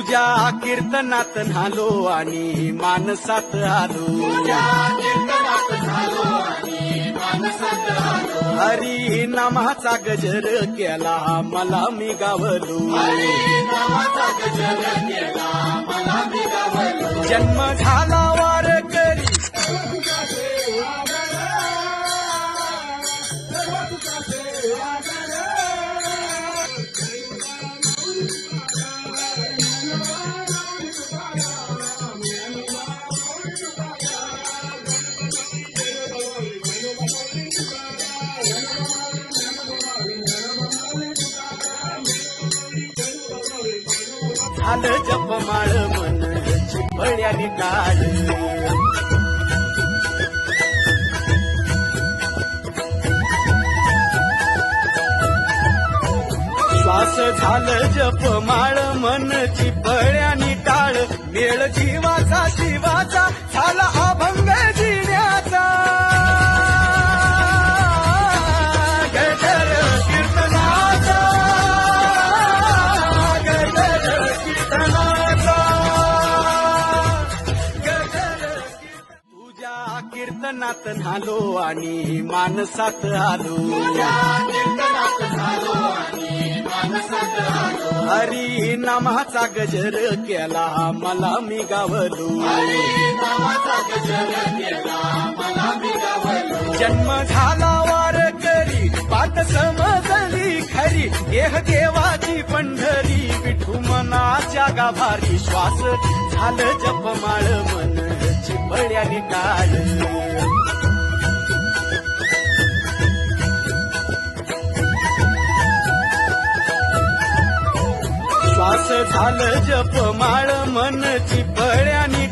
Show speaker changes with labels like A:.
A: कीर्तनात नालो आणि मानसात आलो. हरी नामाचा गजर केला मला मी गावलो. जन्म झाला आलं जप माळ मन चिपळ्याने काढ श्वास झालं जप माळ मन चिपळ्याने टाळ मेळ जीवाचा शिवाचा झाला अभंग कीर्तनात झालो आणि मानसात आलो. हरी नामाचा गजर केला मला मी गावलो. जन्म झाला वार करी पात समजली खरी. देह देवाची पंढरी विठू मनाच्या गाभारी. श्वास झालं जपमाळ मन चिपळ्याने काढ झालं जप माळ मन चिपळ्यानी.